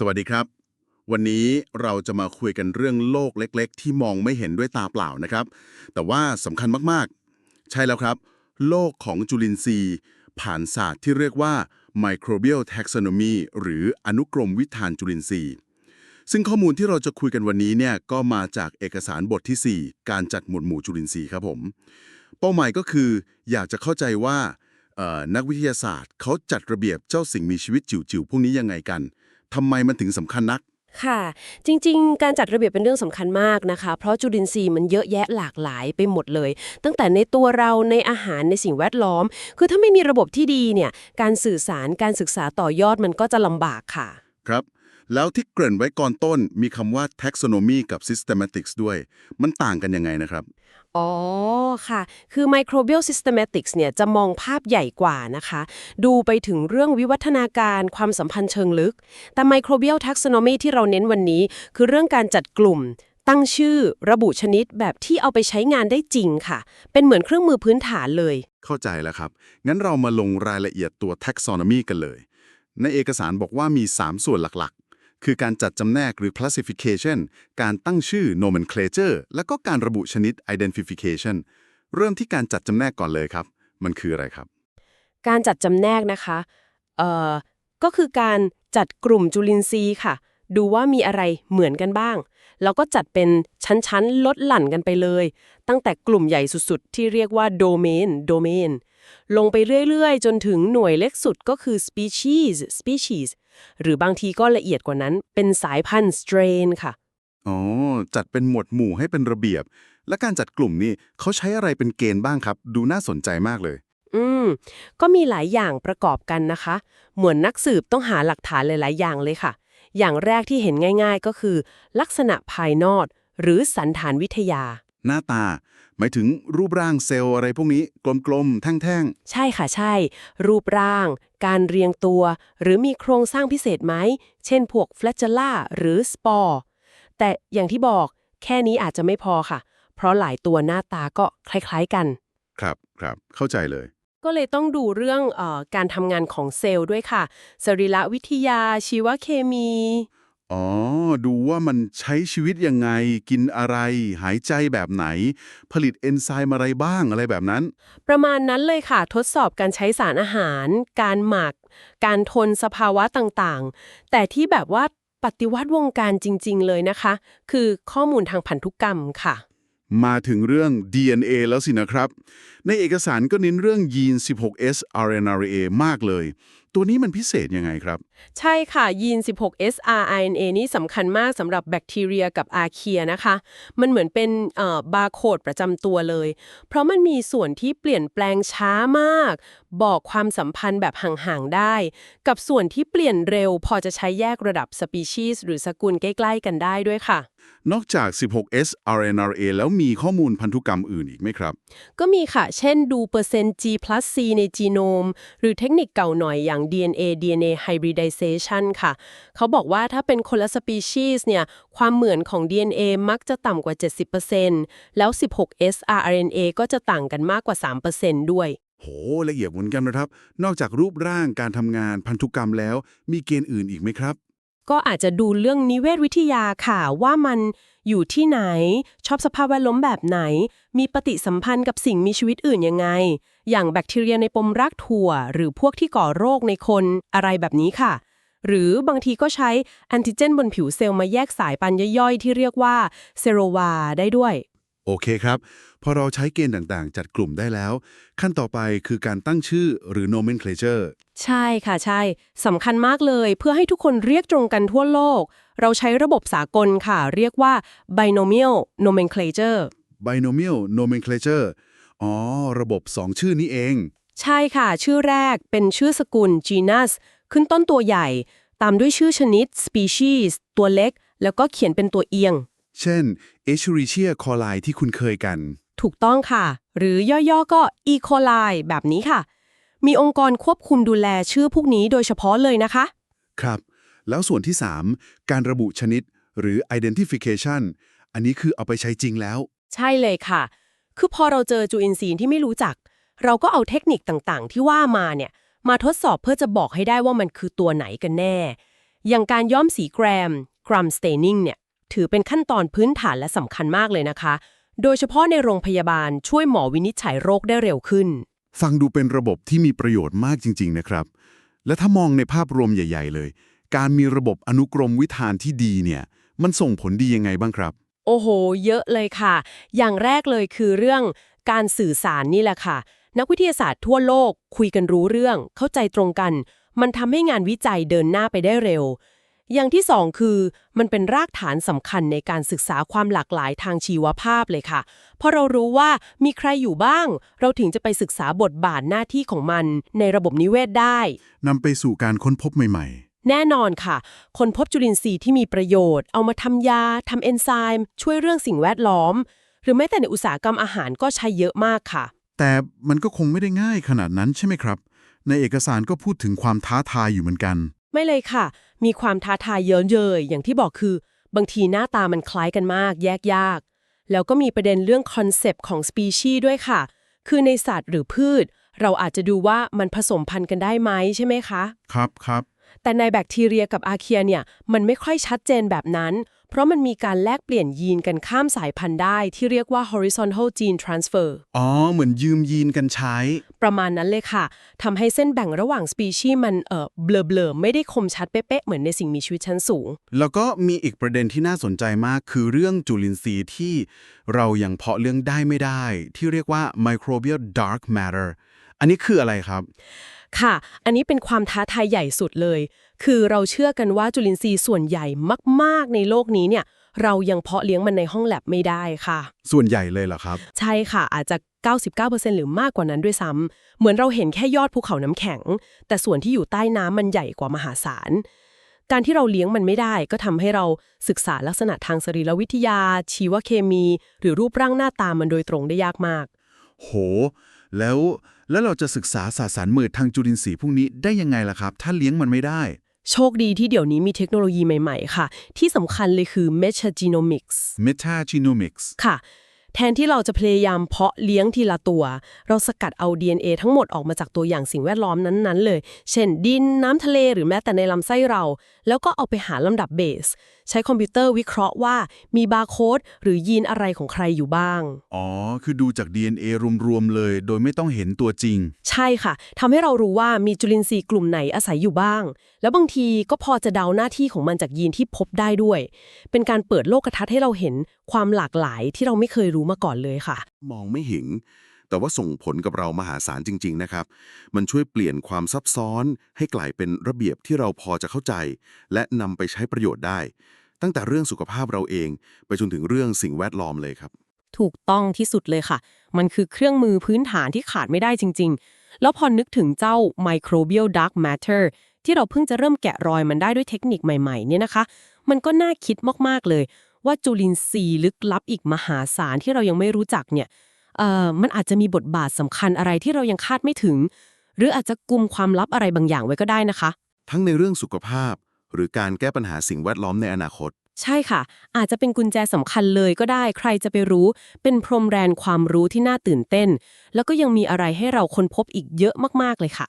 สวัสดีครับ วันนี้เราจะมาคุยกันเรื่องโลกเล็ก ๆ ที่มองไม่เห็นด้วยตาเปล่านะครับ แต่ว่าสำคัญมากๆ ใช่แล้วครับ โลกของจุลินทรีย์ ผ่านศาสตร์ที่เรียกว่า microbial taxonomy หรืออนุกรมวิธานจุลินทรีย์ ซึ่งข้อมูลที่เราจะคุยกันวันนี้เนี่ยก็มาจากเอกสารบทที่ 4 การจัดหมวดหมู่จุลินทรีย์ครับผม เป้าหมายก็คืออยากจะเข้าใจว่านักวิทยาศาสตร์เขาจัดระเบียบเจ้าสิ่งมีชีวิตจิ๋วๆพวกนี้ยังไงกัน ทำไมมันถึงสำคัญนัก ค่ะ จริงๆ การจัดระเบียบเป็นเรื่องสำคัญมากนะคะ เพราะจุลินทรีย์มันเยอะแยะหลากหลายไปหมดเลย ตั้งแต่ในตัวเราในอาหารในสิ่งแวดล้อม คือถ้าไม่มีระบบที่ดีเนี่ย การสื่อสารการศึกษาต่อยอดมันก็จะลำบากค่ะ ครับ แล้วที่เกริ่นไว้ก่อนต้นมีคำว่า taxonomy กับ systematics ด้วย มันต่างกันยังไงนะครับ อ๋อค่ะ คือ microbial systematics เนี่ยจะมองภาพใหญ่กว่านะคะ ดูไปถึงเรื่องวิวัฒนาการความสัมพันธ์เชิงลึก แต่ microbial taxonomy ที่เราเน้นวันนี้ คือเรื่องการจัดกลุ่ม ตั้งชื่อ ระบุชนิดแบบที่เอาไปใช้งานได้จริงค่ะ เป็นเหมือนเครื่องมือพื้นฐานเลย เข้าใจแล้วครับ งั้นเรามาลงรายละเอียดตัว taxonomy กันเลย ในเอกสารบอกว่ามี 3 ส่วนหลักๆ คือการจัดจำแนกหรือ classification การตั้งชื่อ nomenclature แล้วก็การระบุชนิด identification เริ่มที่การจัดจำแนกก่อนเลยครับ มันคืออะไรครับ การจัดจำแนกนะคะเอ่อก็คือการจัดกลุ่มจุลินทรีย์ค่ะ ดูว่ามีอะไรเหมือนกันบ้าง แล้วก็จัดเป็นชั้นๆ ลดหลั่นกันไปเลย ตั้งแต่กลุ่มใหญ่สุดๆ ที่เรียกว่าโดเมนโดเมน ลงไปเรื่อยๆ จนถึงหน่วยเล็กสุดก็คือ species species หรือบางทีก็ละเอียดกว่านั้น เป็นสายพันธุ์ strain ค่ะ อ๋อ จัดเป็นหมวดหมู่ให้เป็นระเบียบ และการจัดกลุ่มนี่เขาใช้อะไรเป็นเกณฑ์บ้างครับ ดูน่าสนใจมากเลย อืม ก็มีหลายอย่างประกอบกันนะคะเหมือนนักสืบต้องหาหลักฐานหลายๆ อย่างเลยค่ะ อย่างแรกที่เห็นง่าย ๆ ก็คือ ลักษณะภายนอกหรือสันฐานวิทยา หน้าตา หมายถึงรูปร่างเซลล์อะไรพวกนี้กลมๆ แท่งใช่ค่ะใช่ รูปร่าง การเรียงตัว หรือมีโครงสร้างพิเศษไหม เช่นพวกแฟลจ e ล่าหรือสปอร์ แต่อย่างที่บอกแค่นี้อาจจะไม่พอค่ะ เพราะหลายตัวหน้าตาก็คล้ายๆกัน ๆ ครับครับเข้าใจเลย ก็เลยต้องดูเรื่องเออการทำงานของเซลล์ด้วยค่ะ สรีรวิทยาชีวเคมี อ๋อ ดูว่ามันใช้ชีวิตยังไง กินอะไร หายใจแบบไหน ผลิตเอนไซม์อะไรบ้างอะไรแบบนั้น ประมาณนั้นเลยค่ะ ทดสอบการใช้สารอาหาร การหมัก การทนสภาวะต่างๆ แต่ที่แบบว่าปฏิวัติวงการจริง ๆ เลยนะคะ คือข้อมูลทางพันธุกรรมค่ะ มาถึงเรื่อง DNA แล้วสินะครับ ในเอกสารก็เน้นเรื่องยีน 16S RNRA มากเลย ตัวนี้มันพิเศษยังไงครับ ใช่ค่ะยีน 16S RNA นี่สำคัญมากสำหรับแบคทีเรียกับอาเคียนะคะ มันเหมือนเป็นบาร์โค้ดประจำตัวเลย เพราะมันมีส่วนที่เปลี่ยนแปลงช้ามาก บอกความสัมพันธ์แบบห่างๆได้ กับส่วนที่เปลี่ยนเร็ว พอจะใช้แยกระดับสปีชีส์หรือสกุลใกล้ๆกันได้ด้วยค่ะ นอกจาก 16S RNRA แล้วมีข้อมูลพันธุกรรมอื่นอีกไหมครับ ก็มีค่ะ เช่นดูเปอร์เซ็นต์ G plus C ในจีโนม หรือเทคนิคเก่าหน่อยอย่าง DNA DNA hybridization ค่ะ เขาบอกว่าถ้าเป็นคนละสปีชีส์เนี่ย ความเหมือนของ DNA มักจะต่ำกว่า 70%แล้ว 16S rRNA ก็จะต่างกันมากกว่า 3%ด้วย โหละเอียดเหมือนกันนะครับ นอกจากรูปร่างการทำงานพันธุกรรมแล้ว มีเกณฑ์อื่นอีกไหมครับ ก็อาจจะดูเรื่องนิเวศวิทยาค่ะว่ามันอยู่ที่ไหน ชอบสภาพแวดล้อมแบบไหน มีปฏิสัมพันธ์กับสิ่งมีชีวิตอื่นยังไง อย่างแบคทีเรียในปมรากถั่ว หรือพวกที่ก่อโรคในคนอะไรแบบนี้ค่ะ หรือบางทีก็ใช้แอนติเจนบนผิวเซลล์มาแยกสายพันธุ์ย่อยๆ ที่เรียกว่าเซโรวาได้ด้วย โอเคครับ พอเราใช้เกณฑ์ต่างๆ จัดกลุ่มได้แล้ว ขั้นต่อไปคือการตั้งชื่อหรือ nomenclature ใช่ค่ะใช่สำคัญมากเลยเพื่อให้ทุกคนเรียกตรงกันทั่วโลก เราใช้ระบบสากลค่ะ เรียกว่า binomial nomenclature binomial nomenclature อ๋อ ระบบ 2 ชื่อนี้เอง ใช่ค่ะ ชื่อแรกเป็นชื่อสกุล genus ขึ้นต้นตัวใหญ่ ตามด้วยชื่อชนิด species ตัวเล็ก แล้วก็เขียนเป็นตัวเอียง เช่น Escherichia coli ที่คุณเคยกัน ถูกต้องค่ะ หรือย่อๆก็ E. coli แบบนี้ค่ะ มีองค์กรควบคุมดูแลชื่อพวกนี้โดยเฉพาะเลยนะคะ ครับ แล้วส่วนที่ 3 การระบุชนิด หรือ identification อันนี้คือเอาไปใช้จริงแล้ว ใช่เลยค่ะ คือพอเราเจอจุลินทรีย์ที่ไม่รู้จัก เราก็เอาเทคนิคต่างๆ ที่ว่ามาเนี่ยมาทดสอบเพื่อจะบอกให้ได้ว่ามันคือตัวไหนกันแน่ อย่างการย้อมสีแกรม gram staining เนี่ย ถือเป็นขั้นตอนพื้นฐานและสำคัญมากเลยนะคะ โดยเฉพาะในโรงพยาบาลช่วยหมอวินิจฉัยโรคได้เร็วขึ้น ฟังดูเป็นระบบที่มีประโยชน์มากจริง ๆ นะครับ และถ้ามองในภาพรวมใหญ่ ๆ เลย การมีระบบอนุกรมวิธานที่ดีเนี่ย มันส่งผลดียังไงบ้างครับ โอ้โห เยอะเลยค่ะ อย่างแรกเลยคือเรื่องการสื่อสารนี่แหละค่ะ นักวิทยาศาสตร์ทั่วโลกคุยกันรู้เรื่อง เข้าใจตรงกัน มันทำให้งานวิจัยเดินหน้าไปได้เร็ว อย่างที่สองคือมันเป็นรากฐานสำคัญในการศึกษาความหลากหลายทางชีวภาพเลยค่ะ เพราะเรารู้ว่ามีใครอยู่บ้าง เราถึงจะไปศึกษาบทบาทหน้าที่ของมันในระบบนิเวศได้นำไปสู่การค้นพบใหม่แน่นอนค่ะ คนพบจุลินทรีย์ที่มีประโยชน์ เอามาทำยาทำเอนไซม์ ช่วยเรื่องสิ่งแวดล้อม หรือแม้แต่ในอุตสาหกรรมอาหารก็ใช้เยอะมากค่ะๆแต่มันก็คงไม่ได้ง่ายขนาดนั้นใช่ไหมครับ ในเอกสารก็พูดถึงความท้าทายอยู่เหมือนกัน ไม่เลยค่ะ มีความท้าทายเยอะเลยอย่างที่บอกคือ บางทีหน้าตามันคล้ายกันมาก แยกยาก แล้วก็มีประเด็นเรื่องคอนเซปต์ของสปีชีส์ด้วยค่ะ คือในสัตว์หรือพืช เราอาจจะดูว่ามันผสมพันธุ์กันได้ไหมใช่ไหมคะ ครับครับ แต่ในแบคทีเรียกับอาเคียเนี่ยมันไม่ค่อยชัดเจนแบบนั้น เพราะมันมีการแลกเปลี่ยนยีนกันข้ามสายพันธุ์ได้ ที่เรียกว่า horizontal gene transfer อ๋อ เหมือนยืมยีนกันใช้ ประมาณนั้นเลยค่ะทำให้เส้นแบ่งระหว่างสปีชีส์มันเอ่อเบลอๆ ไม่ได้คมชัดเป๊ะๆ เหมือนในสิ่งมีชีวิตชั้นสูง แล้วก็มีอีกประเด็นที่น่าสนใจมากคือเรื่องจุลินทรีย์ที่เรายังเพาะเลี้ยงได้ไม่ได้ ที่เรียกว่า microbial dark matter อันนี้คืออะไรครับ ค่ะ อันนี้เป็นความท้าทายใหญ่สุดเลย คือเราเชื่อกันว่าจุลินทรีย์ส่วนใหญ่มาก ๆ ในโลกนี้เนี่ย เรายังเพาะเลี้ยงมันในห้องแลบไม่ได้ค่ะ ส่วนใหญ่เลยเหรอครับ ใช่ค่ะ อาจจะ 99%หรือมากกว่านั้นด้วยซ้ำเหมือนเราเห็นแค่ยอดภูเขาน้ำแข็ง แต่ส่วนที่อยู่ใต้น้ำมันใหญ่กว่ามหาศาล การที่เราเลี้ยงมันไม่ได้ ก็ทำให้เราศึกษาลักษณะทางสรีรวิทยา ชีวเคมี หรือรูปร่างหน้าตามันโดยตรงได้ยากมาก โห แล้ว แล้วเราจะศึกษาสสารมืดทางจุลินทรีย์พวกนี้ได้ยังไงล่ะครับ ถ้าเลี้ยงมันไม่ได้ โชคดีที่เดี๋ยวนี้มีเทคโนโลยีใหม่ ๆ ค่ะ ที่สำคัญเลยคือ metagenomics metagenomics ค่ะ แทนที่เราจะพยายามเพาะเลี้ยงทีละตัว เราสกัดเอา DNA ทั้งหมดออกมาจากตัวอย่างสิ่งแวดล้อมนั้น ๆ เลย เช่น ดินน้ำทะเลหรือแม้แต่ในลำไส้เรา แล้วก็เอาไปหาลำดับเบสใช้คอมพิวเตอร์วิเคราะห์ว่ามีบาร์โค้ดหรือยีนอะไรของใครอยู่บ้าง อ๋อ คือดูจาก DNA รวมๆเลย โดยไม่ต้องเห็นตัวจริง ใช่ค่ะทำให้เรารู้ว่ามีจุลินทรีย์กลุ่มไหนอาศัยอยู่บ้าง แล้วบางทีก็พอจะเดาหน้าที่ของมันจากยีนที่พบได้ด้วย เป็นการเปิดโลกทัศน์ให้เราเห็นความหลากหลายที่เราไม่เคยรู้มาก่อนเลยค่ะ มองไม่เห็นแต่ว่าส่งผลกับเรามหาศาลจริง ๆ นะครับ มันช่วยเปลี่ยนความซับซ้อนให้กลายเป็นระเบียบที่เราพอจะเข้าใจ และนำไปใช้ประโยชน์ได้ ตั้งแต่เรื่องสุขภาพเราเอง ไปจนถึงเรื่องสิ่งแวดล้อมเลยครับ ถูกต้องที่สุดเลยค่ะ มันคือเครื่องมือพื้นฐานที่ขาดไม่ได้จริง ๆ แล้วพอนึกถึงเจ้า microbial dark matter ที่เราเพิ่งจะเริ่มแกะรอยมันได้ด้วยเทคนิคใหม่ๆ เนี่ยนะคะ มันก็น่าคิดมากๆเลยว่าจุลินทรีย์ลึกลับอีกมหาศาลที่เรายังไม่รู้จักเนี่ย มันอาจจะมีบทบาทสำคัญอะไรที่เรายังคาดไม่ถึง หรืออาจจะกุมความลับอะไรบางอย่างไว้ก็ได้นะคะ ทั้งในเรื่องสุขภาพ หรือการแก้ปัญหาสิ่งแวดล้อมในอนาคต ใช่ค่ะ อาจจะเป็นกุญแจสำคัญเลยก็ได้ ใครจะไปรู้ เป็นพรมแดนความรู้ที่น่าตื่นเต้น แล้วก็ยังมีอะไรให้เราค้นพบอีกเยอะมากๆเลยค่ะ